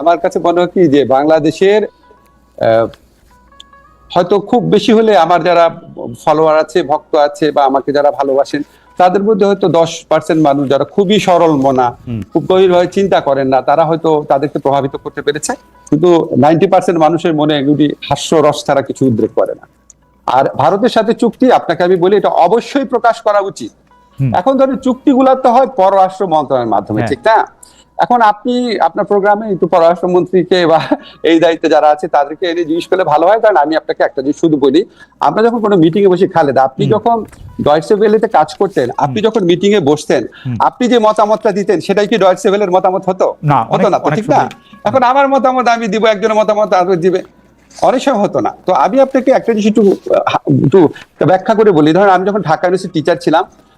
আমার কাছে মনে হয় কি যে বাংলাদেশের হয়তো খুব বেশি হলে আমার যারা ফলোয়ার আছে ভক্ত আছে বা আমাকে যারা ভালোবাসেন তাদের মধ্যে হয়তো দশ পার্সেন্ট মানুষ যারা খুবই সরল মনা খুব গভীরভাবে চিন্তা করেন না তারা হয়তো তাদেরকে প্রভাবিত করতে পেরেছে। কিন্তু নাইনটি পার্সেন্ট মানুষের মনে এগুলি হাস্যরস ছাড়া কিছু উদ্রেক করে না। আর ভারতের সাথে চুক্তি আপনাকে আমি বলি এটা অবশ্যই প্রকাশ করা উচিত। এখন ধরেন চুক্তিগুলো তো হয় পররাষ্ট্র মন্ত্রণালয়ের মাধ্যমে হ্যাঁ। ঠিক না? এখন আপনি আপনার প্রোগ্রামে একটু পররাষ্ট্রমন্ত্রীকে বা এই দায়িত্বে যারা আছে তাদেরকে এনে জিজ্ঞেস করলে ভালো হয়। কারণ আমি আপনাকে একটা জিনিস শুধু বলি আমরা যখন কোনো মিটিং এ বসে খালেদা আপনি যখন ডয়েটসে কাজ করতেন আপনি যখন মিটিং এ বসতেন আপনি যে মতামতটা দিতেন সেটাই কি ডয়েটসে ভেলের মতামত হতো? না, হতো না ঠিক না? এখন আমার মতামত আমি দিব একজনের মতামত আর দিবে অনেক সময় হতো না। তো আমি আপনাকে একটা জিনিস একটু একটু ব্যাখ্যা করে বলি। ধরেন আমি যখন ঢাকা ইউনিভার্সিটি টিচার ছিলাম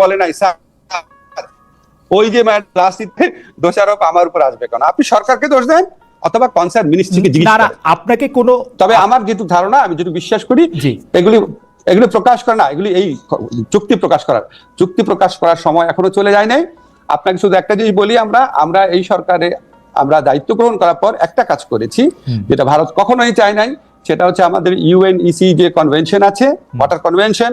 বলে নাই স্যার। ওই যে নিতে দোষারোপ আমার উপর আসবে কেন? আপনি সরকারকে দোষ দেন অথবা কনসার্ন মিনিস্ট্রিকে জিজ্ঞেস না। আপনাকে কোনো তবে আমার যেটুকু ধারণা আমি যেটুকু বিশ্বাস করি এগুলি এগুলি প্রকাশ করা না এগুলি এই চুক্তি প্রকাশ করার চুক্তি প্রকাশ করার সময় এখনও চলে যায় নাই। আপনাকে শুধু একটা জিনিস বলি আমরা আমরা এই সরকারে আমরা দায়িত্ব গ্রহণ করার পর একটা কাজ করেছি যেটা ভারত কখনোই চায় নাই সেটা হচ্ছে আমাদের ইউএনইসি যে কনভেনশন আছে ওয়াটার কনভেনশন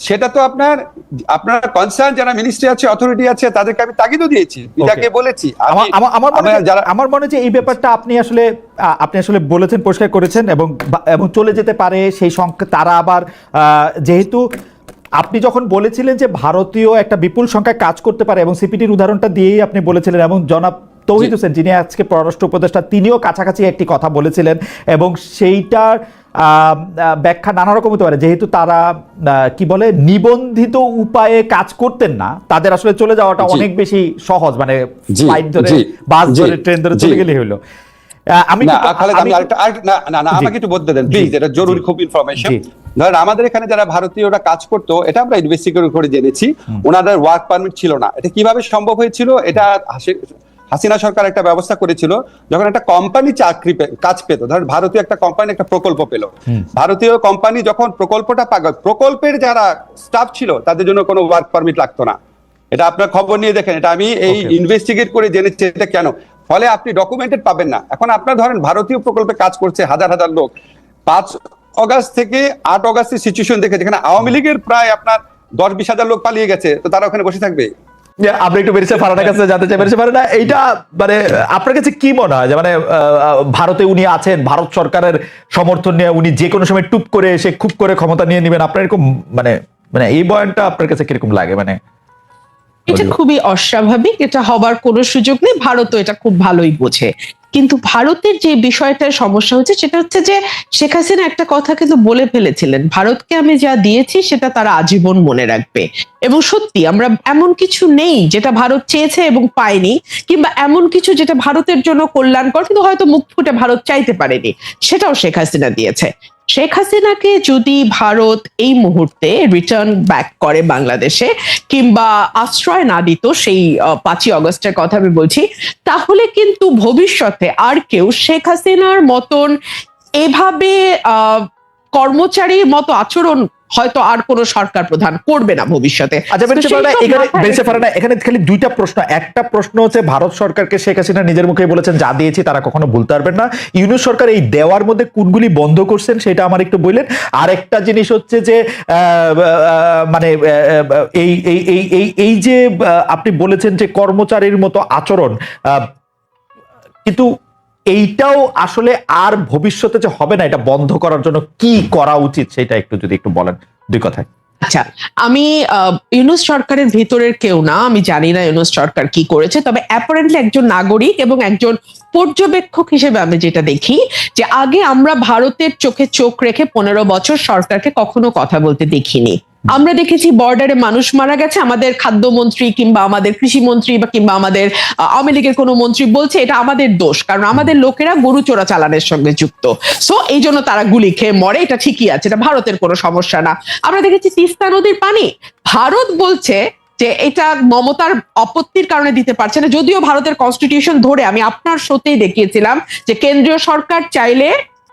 সেটা তো আপনার আপনার কনসার্ন যারা মিনিস্ট্রি আছে অথরিটি আছে তাদেরকে আমি তাগিদও দিয়েছি। পিতাকে বলেছি। আমার মনে আমরা হয়- যারা আমার মনে যে এই ব্যাপারটা আপনি আসলে আপনি আসলে বলেছেন পরিষ্কার করেছেন এবং এবং চলে যেতে পারে সেই সংখ্যা তারা আবার যেহেতু আপনি যখন বলেছিলেন যে ভারতীয় একটা বিপুল সংখ্যায় কাজ করতে পারে এবং সিপিটির উদাহরণটা দিয়েই আপনি বলেছিলেন এবং জনাব তৌহিদ। হোসেন যিনি আজকে পররাষ্ট্র উপদেষ্টা তিনিও কাছাকাছি একটি কথা বলেছিলেন এবং সেইটার ব্যাখ্যা নানা রকম হতে পারে। যেহেতু তারা কি বলে নিবন্ধিত উপায়ে কাজ করতেন না তাদের আসলে চলে যাওয়াটা অনেক বেশি সহজ মানে ফ্লাইট ধরে বাস ধরে ট্রেন ধরে চলে জি। গেলেই হলো। আমি না না আমাকে একটু বলতে দেন প্লিজ এটা জরুরি খুব ইনফরমেশন। ধরেন আমাদের এখানে যারা ভারতীয়রা কাজ করতো এটা আমরা ইনভেস্টিগেট করে জেনেছি। ওনাদের ওয়ার্ক পারমিট ছিল না। এটা কীভাবে সম্ভব হয়েছিল? এটা হাসিনা সরকার একটা ব্যবস্থা করেছিল যখন একটা কোম্পানি চাকরি কাজ পেত ধরেন ভারতীয় একটা কোম্পানি একটা প্রকল্প পেল। ভারতীয় কোম্পানি যখন প্রকল্পটা পাক প্রকল্পের যারা স্টাফ ছিল তাদের জন্য কোনো ওয়ার্ক পারমিট লাগতো না। এটা আপনার খবর নিয়ে দেখেন এটা আমি এই ইনভেস্টিগেট করে জেনেছি এটা কেন? ফলে আপনি ডকুমেন্টেড পাবেন না। এখন আপনার ধরেন ভারতীয় প্রকল্পে কাজ করছে হাজার হাজার লোক। পাঁচ অগাস্ট থেকে আট অগাস্টের সিচুয়েশন দেখে যেখানে আওয়ামী লীগের প্রায় আপনার দশ বিশ হাজার লোক পালিয়ে গেছে তো তারা ওখানে বসে থাকবে? আপনি একটু বেরিয়েছে ফারানার কাছে জানতে চাই বেরিয়েছে ফারানা। এইটা মানে আপনার কাছে কি মনে হয়? যে মানে ভারতে উনি আছেন ভারত সরকারের সমর্থন নিয়ে উনি যে কোনো সময় টুপ করে এসে খুব করে ক্ষমতা নিয়ে নেবেন আপনার এরকম মানে মানে এই বয়ানটা আপনার কাছে কীরকম লাগে? মানে এটা খুবই অস্বাভাবিক এটা হবার কোনো সুযোগ নেই ভারতও এটা খুব ভালোই বোঝে। কিন্তু ভারতের যে বিষয়টার সমস্যা হচ্ছে সেটা হচ্ছে যে শেখ হাসিনা একটা কথা কিন্তু বলে ফেলেছিলেন, ভারতকে আমি যা দিয়েছি সেটা তারা আজীবন মনে রাখবে। এবং সত্যি আমরা এমন কিছু নেই যেটা ভারত চেয়েছে এবং পায়নি, কিংবা এমন কিছু যেটা ভারতের জন্য কল্যাণকর, কিন্তু হয়তো মুখ ফুটে ভারত চাইতে পারেনি, সেটাও শেখ হাসিনা দিয়েছে। শেখ হাসিনাকে যদি ভারত এই মুহূর্তে রিটার্ন ব্যাক করে বাংলাদেশে কিংবা আশ্রয় না দিত সেই পাঁচই অগস্টের কথা আমি বলছি, তাহলে কিন্তু ভবিষ্যতে আর কেউ শেখ হাসিনার মতন এভাবে কর্মচারীর মতো আচরণ হয়তো আর কোনো সরকার প্রধান করবে না ভবিষ্যতে। আচ্ছা এখানে এখানে খালি দুইটা প্রশ্ন। একটা প্রশ্ন হচ্ছে ভারত সরকারকে শেখ হাসিনা নিজের মুখে বলেছেন যা দিয়েছি তারা কখনো ভুলতে পারবেন না। ইউনুস সরকার এই দেওয়ার মধ্যে কোনগুলি বন্ধ করছেন সেটা আমার একটু বললেন। আর একটা জিনিস হচ্ছে যে মানে এই এই এই এই এই যে আপনি বলেছেন যে কর্মচারীর মতো আচরণ আহ, কিন্তু এইটাও আসলে আর ভবিষ্যতে যে হবে না, এটা বন্ধ করার জন্য কি করা উচিত সেটা একটু যদি একটু বলেন দুই কথায়। আচ্ছা আমি ইউনুস সরকারের ভিতরের কেউ না, আমি জানি না ইউনুস সরকার কি করেছে, তবে অ্যাপারেন্টলি একজন নাগরিক এবং একজন পর্যবেক্ষক হিসেবে আমি যেটা দেখি, যে আগে আমরা ভারতের চোখে চোখ রেখে পনেরো বছর সরকারকে কখনো কথা বলতে দেখিনি। আমরা দেখেছি বর্ডারে মানুষ মারা গেছে। আমাদের খাদ্যমন্ত্রী কিংবা আমাদের কৃষিমন্ত্রী বা কিংবা আমাদের আওয়ামী লীগের কোনো মন্ত্রী বলছে এটা আমাদের দোষ। কারণ আমাদের লোকেরা গরু চোরা চালানের সঙ্গে যুক্ত। সো এই জন্য তারা গুলি খেয়ে মরে। এটা ঠিকই আছে। এটা ভারতের কোনো সমস্যা না। আমরা দেখেছি তিস্তা নদীর পানি। ভারত বলছে যে এটা মমতার আপত্তির কারণে দিতে পারছে না। যদিও ভারতের কনস্টিটিউশন ধরে আমি আপনার শোতেই দেখিয়েছিলাম যে কেন্দ্রীয় সরকার চাইলে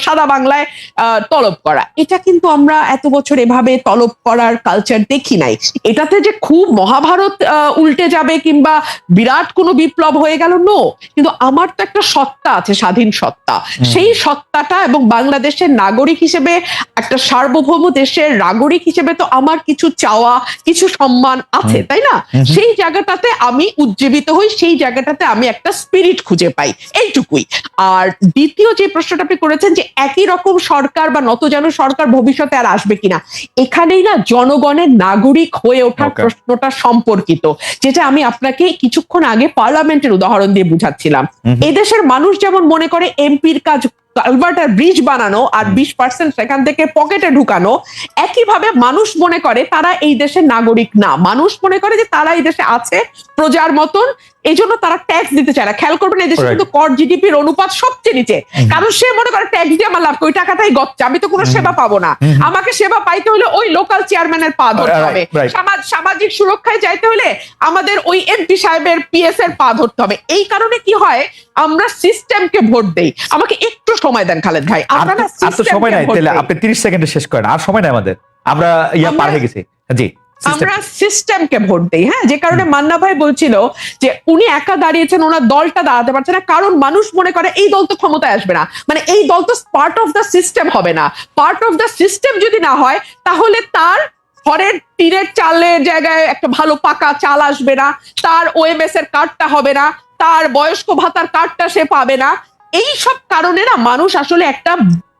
সাদা বাংলায় আহ, তলব করা। এটা কিন্তু আমরা এত বছর এভাবে তলব করার কালচার দেখি নাই। এটাতে যে খুব মহাভারত উল্টে যাবে কিংবা বিরাট কোনো বিপ্লব হয়ে গেল নো কিন্তু আমার তো একটা সত্তা আছে স্বাধীন সত্তা। সেই সত্তাটা এবং বাংলাদেশের নাগরিক হিসেবে একটা সার্বভৌম দেশের নাগরিক হিসেবে তো আমার কিছু চাওয়া কিছু সম্মান আছে তাই না? সেই জায়গাটাতে আমি উজ্জীবিত হই সেই জায়গাটাতে আমি একটা স্পিরিট খুঁজে পাই। এইটুকুই। আর দ্বিতীয় যে প্রশ্নটা আপনি করেছেন যে একই রকম সরকার বা নত যেন সরকার ভবিষ্যতে আর আসবে কিনা। এখানেই না জনগণের নাগরিক হয়ে ওঠার প্রশ্নটা সম্পর্কিত যেটা আমি আপনাকে কিছুক্ষণ আগে পার্লামেন্টের উদাহরণ দিয়ে বুঝাচ্ছিলাম। এদেশের মানুষ যেমন মনে করে এমপির কাজ কালভার্ট আর ব্রিজ বানানো আর বিশ পার্সেন্ট সেখান থেকে পকেটে ঢুকানো একইভাবে মানুষ মনে করে তারা এই দেশের নাগরিক না। মানুষ মনে করে যে তারা এই দেশে আছে প্রজার মতন এই জন্য তারা ট্যাক্স দিতে চায় না। খেয়াল করবেন এই দেশে কিন্তু কর জিডিপির অনুপাত সবচেয়ে নিচে। কারণ সে মনে করে ট্যাক্স দিয়ে আমার লাভ? ওই টাকাটাই গচ্ছা আমি তো কোনো সেবা পাবো না। আমাকে সেবা পাইতে হলে ওই লোকাল চেয়ারম্যানের পা ধরতে হবে। সামাজিক সুরক্ষায় যাইতে হলে আমাদের ওই এমপি সাহেবের পিএস এর পা ধরতে হবে। এই কারণে কি হয় আমরা সিস্টেমকে ভোট দেই। আমাকে একটু সময় দেন খালেদ ভাই। আপনারা সময় নাই তাহলে আপনি তিরিশ সেকেন্ডে শেষ করেন। আর সময় নাই আমাদের। আমরা ইয়া পার হয়ে গেছি। জি আমরা সিস্টেমকে ভোট দেই হ্যাঁ? যে কারণে মান্না ভাই বলছিল যে উনি একা দাঁড়িয়েছেন ওনার দলটা দাঁড়াতে পারছে না। কারণ মানুষ মনে করে এই দল তো ক্ষমতায় আসবে না। মানে এই দল তো পার্ট অফ দ্য সিস্টেম হবে না। পার্ট অফ দ্য সিস্টেম যদি না হয় তাহলে তার ঘরের টিনের চালের জায়গায় একটা ভালো পাকা চাল আসবে না। তার ওএমএস এর কার্ডটা হবে না। তার বয়স্ক ভাতার কার্ডটা সে পাবে না। এই সব কারণে না মানুষ আসলে একটা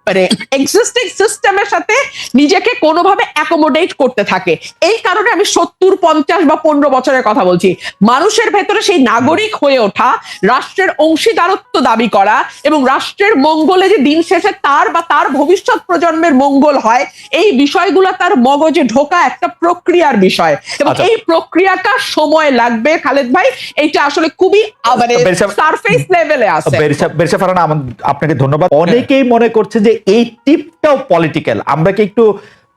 মানে এক্সিস্টিং সিস্টেমের সাথে নিজেকে কোনোভাবে অ্যাকোমোডেট করতে থাকে। এই কারণে আমি সত্তর পঞ্চাশ বা পনেরো বছরের কথা বলছি। মানুষের ভেতরে সেই নাগরিক হয়ে ওঠা রাষ্ট্রের অংশীদারত্ব দাবি করা এবং রাষ্ট্রের মঙ্গলে যে দিন শেষে তার বা তার ভবিষ্যৎ প্রজন্মের মঙ্গল হয় এই বিষয়গুলো তার মগজে ঢোকা একটা প্রক্রিয়ার বিষয়। এবং আচ্ছা। এই প্রক্রিয়াটা সময় লাগবে খালেদ ভাই। এইটা আসলে খুবই মানে সারফেস লেভেলে আছে। আপনাকে ধন্যবাদ। অনেকেই মনে করছে যে এই টিপটাও পলিটিক্যাল আমরা কি একটু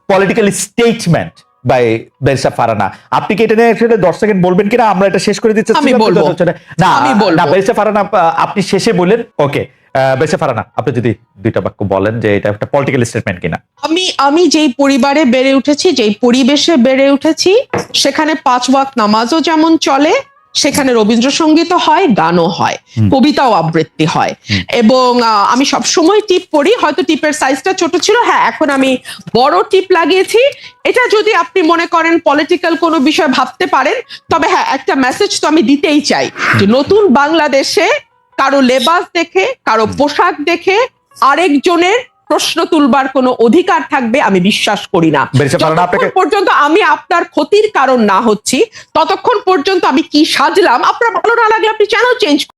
পলিটিক্যাল স্টেটমেন্ট বাই বেরসা ফারানা? আপনি কি এটা নিয়ে আসলে দশ সেকেন্ড বলবেন কিনা? আমরা এটা শেষ করে দিচ্ছি। আমি বলব। না না বেরসা ফারানা আপনি শেষে বলেন ওকে বেরসা ফারানা আপনি যদি দুইটা বাক্য বলেন যে এটা একটা পলিটিক্যাল স্টেটমেন্ট কিনা। আমি আমি যেই পরিবারে বেড়ে উঠেছি যেই পরিবেশে বেড়ে উঠেছি সেখানে পাঁচ ওয়াক্ত নামাজও যেমন চলে সেখানে রবীন্দ্রসঙ্গীতও হয় গানও হয় কবিতাও আবৃত্তি হয়। এবং আমি সব সময় টিপ পড়ি হয়তো টিপের সাইজটা ছোট ছিল হ্যাঁ এখন আমি বড় টিপ লাগিয়েছি। এটা যদি আপনি মনে করেন পলিটিক্যাল কোনো বিষয় ভাবতে পারেন তবে হ্যাঁ একটা মেসেজ তো আমি দিতেই চাই যে নতুন বাংলাদেশে কারও লেবাস দেখে কারও পোশাক দেখে আরেকজনের প্রশ্ন তুলবার কোনো অধিকার থাকবে আমি বিশ্বাস করি না। যতক্ষণ পর্যন্ত আমি আপনার ক্ষতির কারণ না হচ্ছি ততক্ষণ পর্যন্ত আমি কি সাজলাম? আপনার ভালো না লাগলে আপনি চ্যানেল চেঞ্জ